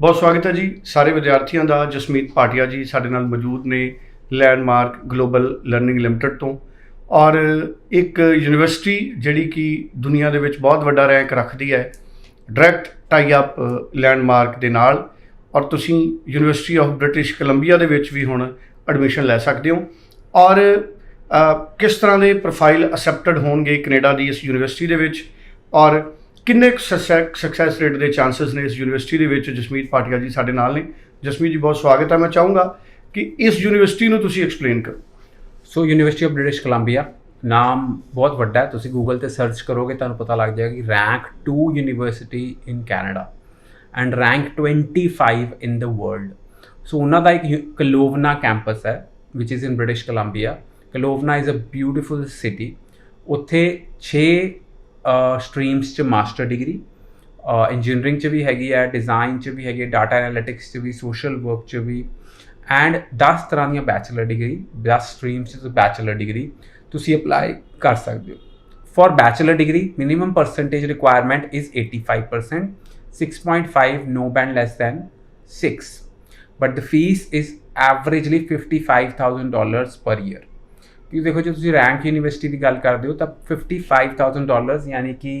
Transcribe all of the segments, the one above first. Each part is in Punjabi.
ਬਹੁਤ ਸਵਾਗਤ ਹੈ ਜੀ ਸਾਰੇ ਵਿਦਿਆਰਥੀਆਂ ਦਾ। ਜਸਮੀਤ ਭਾਟੀਆ ਜੀ ਸਾਡੇ ਨਾਲ ਮੌਜੂਦ ਨੇ ਲੈਂਡਮਾਰਕ ਗਲੋਬਲ ਲਰਨਿੰਗ ਲਿਮਟਿਡ ਤੋਂ। ਔਰ ਇੱਕ ਯੂਨੀਵਰਸਿਟੀ ਜਿਹੜੀ ਕਿ ਦੁਨੀਆ ਦੇ ਵਿੱਚ ਬਹੁਤ ਵੱਡਾ ਰੈਂਕ ਰੱਖਦੀ ਹੈ, ਡਾਇਰੈਕਟ ਟਾਈ ਅਪ ਲੈਂਡਮਾਰਕ ਦੇ ਨਾਲ। ਔਰ ਤੁਸੀਂ ਯੂਨੀਵਰਸਿਟੀ ਆਫ ਬ੍ਰਿਟਿਸ਼ ਕੋਲੰਬੀਆ ਦੇ ਵਿੱਚ ਵੀ ਹੁਣ ਐਡਮਿਸ਼ਨ ਲੈ ਸਕਦੇ ਹੋ। ਔਰ ਕਿਸ ਤਰ੍ਹਾਂ ਦੇ ਪ੍ਰੋਫਾਈਲ ਅਸੈਪਟਡ ਹੋਣਗੇ ਕੈਨੇਡਾ ਦੀ ਇਸ ਯੂਨੀਵਰਸਿਟੀ ਦੇ ਵਿੱਚ? ਔਰ ਕਿੰਨੇ ਸਕਸੈਸ ਰੇਟ ਦੇ ਚਾਂਸਸ ਨੇ ਇਸ ਯੂਨੀਵਰਸਿਟੀ ਦੇ ਵਿੱਚ? ਜਸਮੀਤ ਪਾਟਿਆ ਜੀ ਸਾਡੇ ਨਾਲ ਨੇ। ਜਸਮੀਤ ਜੀ, ਬਹੁਤ ਸਵਾਗਤ ਹੈ। ਮੈਂ ਚਾਹੂੰਗਾ ਕਿ ਇਸ ਯੂਨੀਵਰਸਿਟੀ ਨੂੰ ਤੁਸੀਂ ਐਕਸਪਲੇਨ ਕਰੋ। So university of British Columbia ਨਾਮ ਬਹੁਤ ਵੱਡਾ ਹੈ। ਤੁਸੀਂ ਗੂਗਲ ਤੇ ਸਰਚ ਕਰੋਗੇ ਤੁਹਾਨੂੰ ਪਤਾ ਲੱਗ ਜਾਏਗਾ ਕਿ rank 2 university in Canada and rank 25 in the world so ਉਹਨਾਂ ਦਾ ਇੱਕ ਕਲੋਵਨਾ ਕੈਂਪਸ ਹੈ ਵਿਚ is in British Columbia Kelowna is a beautiful city ਉੱਥੇ 6 ਸਟਰੀਮਸ ਚ ਮਾਸਟਰ ਡਿਗਰੀ ਇੰਜੀਨੀਅਰਿੰਗ ਚ ਵੀ ਹੈਗੀ ਹੈ ਡਿਜ਼ਾਈਨ ਚ ਵੀ ਹੈਗੀ ਡਾਟਾ ਐਨਾਲਿਟਿਕਸ ਚ ਵੀ ਸੋਸ਼ਲ ਵਰਕ ਚ ਵੀ ਐਂਡ 10 ਤਰ੍ਹਾਂ ਦੀਆਂ ਬੈਚਲਰ ਡਿਗਰੀ 10 ਸਟਰੀਮਸ ਚ ਬੈਚਲਰ ਡਿਗਰੀ ਤੁਸੀਂ ਅਪਲਾਈ ਕਰ ਸਕਦੇ ਹੋ। For bachelor degree, minimum percentage requirement is 85% 6.5 no band less than 6 but the fees is averagely $55000 per year. ਕਿ ਦੇਖੋ ਜੇ ਤੁਸੀਂ ਰੈਂਕ ਯੂਨੀਵਰਸਿਟੀ ਦੀ ਗੱਲ ਕਰਦੇ ਹੋ ਤਾਂ 55000 ਡਾਲਰਸ ਯਾਨੀ ਕਿ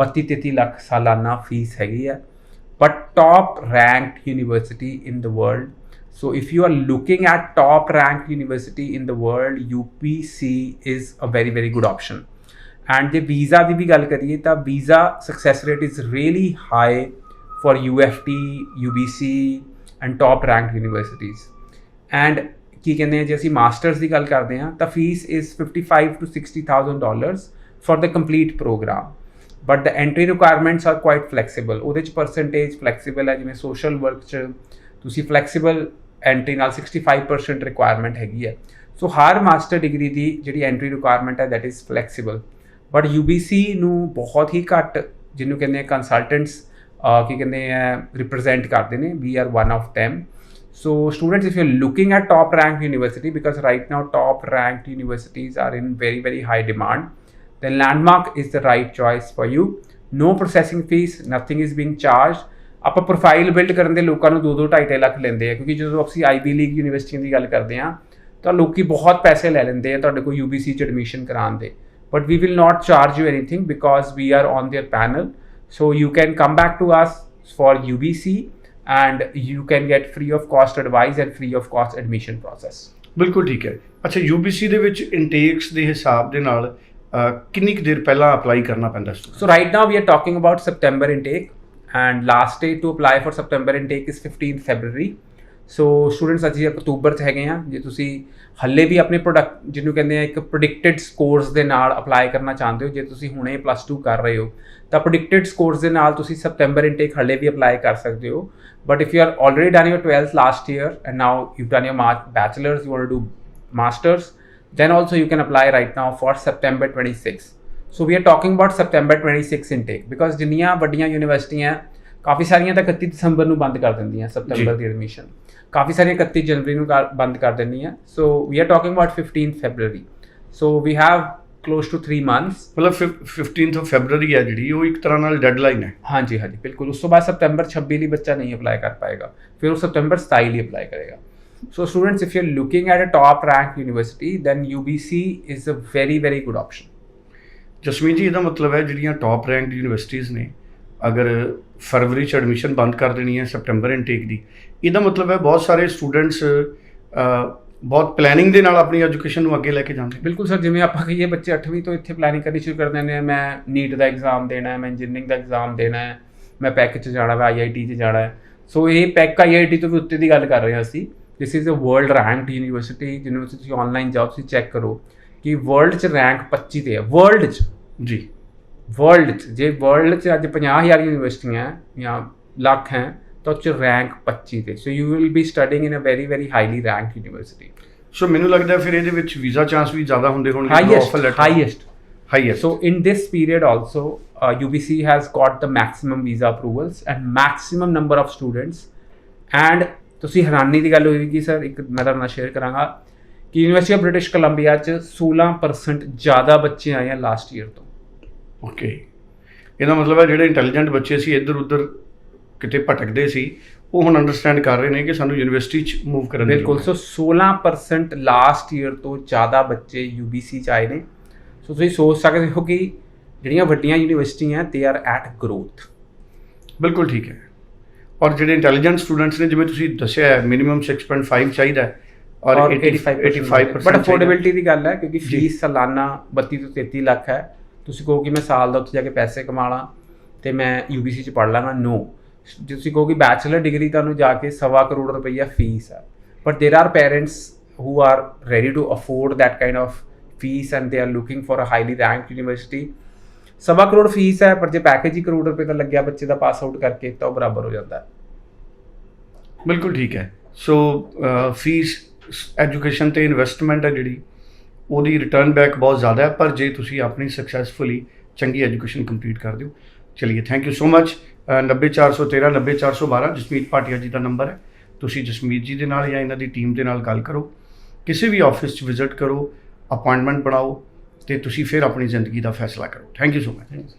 32 33 ਲੱਖ ਸਾਲਾਨਾ ਫੀਸ ਹੈਗੀ ਹੈ but top ranked university in the world so if you are looking at top ranked university in the world upc is a very very good option and ਜੇ visa ਦੀ ਵੀ ਗੱਲ ਕਰੀਏ ਤਾਂ visa success rate is really high for uft ubc and top ranked universities and ਕੀ ਕਹਿੰਦੇ ਆ, ਜੇ ਅਸੀਂ ਮਾਸਟਰਸ ਦੀ ਗੱਲ ਕਰਦੇ ਹਾਂ, ਤਾਂ fees is 55 to 60000 dollars for the complete program but the entry requirements are quite flexible ਉਹਦੇ ਚ ਪਰਸੈਂਟੇਜ ਫਲੈਕਸੀਬਲ ਹੈ, ਜਿਵੇਂ ਸੋਸ਼ਲ ਵਰਕ ਚ ਤੁਸੀਂ ਫਲੈਕਸੀਬਲ ਐਂਟਰੀ ਨਾਲ 65% ਰਿਕੁਆਇਰਮੈਂਟ ਹੈਗੀ ਹੈ। ਸੋ ਹਰ ਮਾਸਟਰ ਡਿਗਰੀ ਦੀ ਜਿਹੜੀ ਐਂਟਰੀ ਰਿਕੁਆਇਰਮੈਂਟ ਹੈ that is flexible but UBC ਨੂੰ ਬਹੁਤ ਹੀ ਘੱਟ ਜਿਹਨੂੰ ਕਹਿੰਦੇ ਆ ਕੰਸਲਟੈਂਟਸ ਕੀ ਕਹਿੰਦੇ ਆ ਰਿਪਰੈਜ਼ੈਂਟ ਕਰਦੇ ਨੇ। We are one of them. so students if you're looking at top ranked university because right now top ranked universities are in very very high demand then landmark is the right choice for you no processing fees nothing is being charged ਆਪਾਂ ਪ੍ਰੋਫਾਈਲ ਬਿਲਡ ਕਰਨ ਦੇ ਲੋਕਾਂ ਨੂੰ 2-2 2.5 ਲੱਖ ਲੈਂਦੇ ਆ ਕਿਉਂਕਿ ਜਦੋਂ ਅਸੀਂ ਆਈਵੀ ਲੀਗ ਯੂਨੀਵਰਸਿਟੀਆਂ ਦੀ ਗੱਲ ਕਰਦੇ ਆ ਤਾਂ ਲੋਕੀ ਬਹੁਤ ਪੈਸੇ ਲੈ ਲੈਂਦੇ ਆ ਤੁਹਾਡੇ ਕੋਲ UBC ਚ ਐਡਮਿਸ਼ਨ ਕਰਾਉਣ ਦੇ but we will not charge you anything because we are on their panel so you can come back to us for UBC and you can get free of cost advice and free of cost admission process. ਬਿਲਕੁਲ ਠੀਕ ਹੈ ਅੱਛਾ ਯੂਬੀਸੀ ਦੇ ਵਿੱਚ ਇਨਟੇਕਸ ਦੇ ਹਿਸਾਬ ਦੇ ਨਾਲ ਕਿੰਨੀ ਕੁ ਦੇਰ ਪਹਿਲਾਂ ਅਪਲਾਈ ਕਰਨਾ ਪੈਂਦਾ? So right now we are talking about September intake and last day to apply for September intake is 15th February. So students ਅਸੀਂ ਅਕਤੂਬਰ 'ਚ ਹੈਗੇ ਆ ਜੇ ਤੁਸੀਂ ਹੱਲੇ ਵੀ ਆਪਣੇ ਪ੍ਰੋਡਕਟ ਜਿਹਨੂੰ ਕਹਿੰਦੇ ਆ, ਇੱਕ ਪ੍ਰੈਡਿਕਟਡ ਸਕੋਰਸ ਦੇ ਨਾਲ ਅਪਲਾਈ ਕਰਨਾ ਚਾਹੁੰਦੇ ਹੋ, ਜੇ ਤੁਸੀਂ ਹੁਣੇ ਪਲੱਸ 2 ਕਰ ਰਹੇ ਹੋ, ਤਾਂ ਪ੍ਰੈਡਿਕਟਡ ਸਕੋਰਸ ਦੇ ਨਾਲ ਤੁਸੀਂ ਸਪਟੈਂਬਰ ਇਨਟੇਕ ਹੱਲੇ ਵੀ ਅਪਲਾਈ ਕਰ ਸਕਦੇ ਹੋ। But if you are already done your 12th last year and now you done your bachelor's, you want to do masters, then also you can apply right now for September 26 so, we are talking about September 26 intake because ਜਿੰਨੀਆਂ ਵੱਡੀਆਂ ਯੂਨੀਵਰਸਿਟੀਆਂ ਕਾਫੀ ਸਾਰੀਆਂ ਤਾਂ 31 ਦਸੰਬਰ ਨੂੰ ਬੰਦ ਕਰ ਦਿੰਦੀਆਂ ਸਪਟੈਂਬਰ ਦੀ ਐਡਮਿਸ਼ਨ ਕਾਫੀ ਸਾਰੀਆਂ 31 ਜਨਵਰੀ ਨੂੰ ਬੰਦ ਕਰ ਦਿੰਦੀਆਂ। So we are talking about 15 February so we have close to 3 months ਮਤਲਬ ਫਿਫ- 15th ਆਫ ਫੈਬਰੂਰੀ ਹੈ ਜਿਹੜੀ ਉਹ ਇੱਕ ਤਰ੍ਹਾਂ ਨਾਲ ਡੈਡਲਾਈਨ ਹੈ। ਹਾਂਜੀ ਹਾਂਜੀ ਬਿਲਕੁਲ। ਉਸ ਤੋਂ ਬਾਅਦ ਸਪਟੈਂਬਰ 26 ਲਈ ਬੱਚਾ ਨਹੀਂ ਅਪਲਾਈ ਕਰ ਪਾਏਗਾ। ਫਿਰ ਉਹ ਸਪਟੈਂਬਰ 27 ਲਈ ਅਪਲਾਈ ਕਰੇਗਾ। So students if you are looking at a top rank university then UBC is a very very good option Jasmeet ji ਇਹਦਾ ਮਤਲਬ ਹੈ ਜਿਹੜੀਆਂ ਟਾਪ ਰੈਂਕਡ ਯੂਨੀਵਰਸਿਟੀਆਂ ਨੇ ਅਗਰ ਫਰਵਰੀ ਚ ਐਡਮਿਸ਼ਨ ਬੰਦ ਕਰ ਦੇਣੀ ਹੈ ਸਪਟੈਂਬਰ ਇਨਟੇਕ ਦੀ ਇਹਦਾ ਮਤਲਬ ਹੈ ਬਹੁਤ ਸਾਰੇ ਸਟੂਡੈਂਟਸ ਬਹੁਤ ਪਲੈਨਿੰਗ ਦੇ ਨਾਲ ਆਪਣੀ ਐਜੂਕੇਸ਼ਨ ਨੂੰ ਅੱਗੇ ਲੈ ਕੇ ਜਾਂਦੇ ਬਿਲਕੁਲ ਸਰ ਜਿਵੇਂ ਆਪਾਂ ਕਹੀਏ ਬੱਚੇ 8ਵੀਂ ਤੋਂ ਇੱਥੇ ਪਲੈਨਿੰਗ ਕਰਨੀ ਸ਼ੁਰੂ ਕਰ ਦਿੰਦੇ ਆ ਮੈਂ ਨੀਟ ਦਾ ਐਗਜ਼ਾਮ ਦੇਣਾ ਹੈ ਮੈਂ ਇੰਜੀਨੀਅਰਿੰਗ ਦਾ ਐਗਜ਼ਾਮ ਦੇਣਾ ਹੈ ਮੈਂ ਪੈਕ 'ਚ ਜਾਣਾ ਹੈ ਆਈਆਈਟੀ 'ਚ ਜਾਣਾ ਹੈ। ਸੋ ਇਹ ਪੈਕ ਆਈਆਈਟੀ ਤੋਂ ਵੀ ਉੱਤੇ ਦੀ ਗੱਲ ਕਰ ਰਹੇ ਹਾਂ ਅਸੀਂ। This is a world ranked university ਜਿਹਨੂੰ ਤੁਸੀਂ ਆਨਲਾਈਨ ਜਾਓ ਤੁਸੀਂ ਚੈੱਕ ਕਰੋ ਕਿ ਵਰਲਡ 'ਚ ਰੈਂਕ 25 ਤੇ ਹੈ ਵਰਲਡ 'ਚ। ਜੀ। ਵਰਲਡ 'ਚ ਜੇ ਵਰਲਡ 'ਚ ਅੱਜ 50000 ਯੂਨੀਵਰਸਿਟੀਆਂ ਜਾਂ ਲੱਖ ਹੈ ਤਾਂ 'ਚ ਰੈਂਕ 25 ਤੇ। So you will be studying in a very very highly ranked university so ਮੈਨੂੰ ਲੱਗਦਾ ਫਿਰ ਇਹਦੇ ਵਿੱਚ ਵੀਜ਼ਾ ਚਾਂਸ ਵੀ ਜ਼ਿਆਦਾ ਹੁੰਦੇ ਹੋਣਗੇ highest highest. Highest So in this period also, uh, UBC has got the maximum visa approvals and maximum number of students. And ਤੁਸੀਂ ਹੈਰਾਨੀ ਦੀ ਗੱਲ ਹੋਏਗੀ ਸਰ ਇੱਕ ਮੈਂ ਤੁਹਾਡੇ ਨਾਲ ਸ਼ੇਅਰ ਕਰਾਂਗਾ ਕਿ ਯੂਨੀਵਰਸਿਟੀ ਆਫ ਬ੍ਰਿਟਿਸ਼ ਕੋਲੰਬੀਆ ਚ 16% ਜ਼ਿਆਦਾ ਬੱਚੇ ਆਏ ਆ ਲਾਸਟ ਈਅਰ ਤੋਂ। ਓਕੇ ਇਹਦਾ ਮਤਲਬ ਹੈ ਜਿਹੜੇ ਇੰਟੈਲੀਜੈਂਟ ਬੱਚੇ ਸੀ ਇੱਧਰ ਉੱਧਰ ਕਿਤੇ ਭਟਕਦੇ ਸੀ ਉਹ ਹੁਣ ਅੰਡਰਸਟੈਂਡ ਕਰ ਰਹੇ ਨੇ ਕਿ ਸਾਨੂੰ ਯੂਨੀਵਰਸਿਟੀ 'ਚ ਮੂਵ ਕਰਨ ਦੀ ਬਿਲਕੁਲ। ਸੋ 16% ਲਾਸਟ ਈਅਰ ਤੋਂ ਜ਼ਿਆਦਾ ਬੱਚੇ UBC ਚ ਆਏ ਨੇ। ਸੋ ਤੁਸੀਂ ਸੋਚ ਸਕਦੇ ਹੋ ਕਿ ਜਿਹੜੀਆਂ ਵੱਡੀਆਂ ਯੂਨੀਵਰਸਿਟੀਆਂ ਦੇ ਆਰ ਐਟ ਗਰੋਥ ਬਿਲਕੁਲ ਠੀਕ ਹੈ। ਔਰ ਜਿਹੜੇ ਇੰਟੈਲੀਜੈਂਟ ਸਟੂਡੈਂਟਸ ਨੇ ਜਿਵੇਂ ਤੁਸੀਂ ਦੱਸਿਆ ਹੈ ਮਿਨੀਮਮ 6.5 ਚਾਹੀਦਾ ਹੈ ਔਰ ਔਰ 85% 85% ਬਟ ਅਫੋਰਡੇਬਿਲਟੀ ਦੀ ਗੱਲ ਹੈ ਕਿਉਂਕਿ। ਫੀਸ ਸਾਲਾਨਾ 32 ਤੋਂ 33 ਲੱਖ ਹੈ। ਤੁਸੀਂ ਕਹੋ ਕਿ ਮੈਂ ਸਾਲ ਦਾ ਉੱਥੇ ਜਾ ਕੇ ਪੈਸੇ ਕਮਾ ਲਾਂ ਤੇ ਮੈਂ UBC ਚ ਪੜ ਲਾਂਗਾ ਨੋ ਜੇ ਤੁਸੀਂ ਕਹੋ ਕਿ ਬੈਚਲਰ ਡਿਗਰੀ ਤੁਹਾਨੂੰ ਜਾ ਕੇ ਸਵਾ ਕਰੋੜ ਰੁਪਈਆ ਫੀਸ ਹੈ but there are parents who are ready to afford that kind of fees and they are looking for a highly ranked university ਸਵਾ ਕਰੋੜ ਫੀਸ ਹੈ ਪਰ ਜੇ ਪੈਕੇਜ ਹੀ ਕਰੋੜ ਰੁਪਏ ਦਾ ਲੱਗਿਆ ਬੱਚੇ ਦਾ ਪਾਸ ਆਊਟ ਕਰਕੇ ਤਾਂ ਉਹ ਬਰਾਬਰ ਹੋ ਜਾਂਦਾ ਹੈ ਬਿਲਕੁਲ ਠੀਕ ਹੈ ਸੋ ਫੀਸ ਐਜੂਕੇਸ਼ਨ ਤੇ ਇਨਵੈਸਟਮੈਂਟ ਹੈ ਜਿਹੜੀ ਉਹਦੀ ਰਿਟਰਨ ਬੈਕ ਬਹੁਤ ਜ਼ਿਆਦਾ ਹੈ, ਪਰ ਜੇ ਤੁਸੀਂ ਆਪਣੀ ਸਕਸੈਸਫੁਲੀ ਚੰਗੀ ਐਜੂਕੇਸ਼ਨ ਕੰਪਲੀਟ ਕਰ ਦਿਓ, ਚਲਿਏ thank you so much 90413 90412 Jasmeet Bhatia ji the number ਹੈ। ਤੁਸੀਂ ਜਸਮੀਤ ਜੀ ਦੇ ਨਾਲ ਜਾਂ ਇਹਨਾਂ ਦੀ ਟੀਮ ਦੇ ਨਾਲ ਗੱਲ ਕਰੋ। ਕਿਸੇ ਵੀ ਆਫਿਸ 'ਚ ਵਿਜ਼ਿਟ ਕਰੋ ਅਪਾਇੰਟਮੈਂਟ ਬਣਾਓ ਤੇ ਤੁਸੀਂ ਫਿਰ ਆਪਣੀ ਜ਼ਿੰਦਗੀ ਦਾ ਫੈਸਲਾ ਕਰੋ। Thank you so much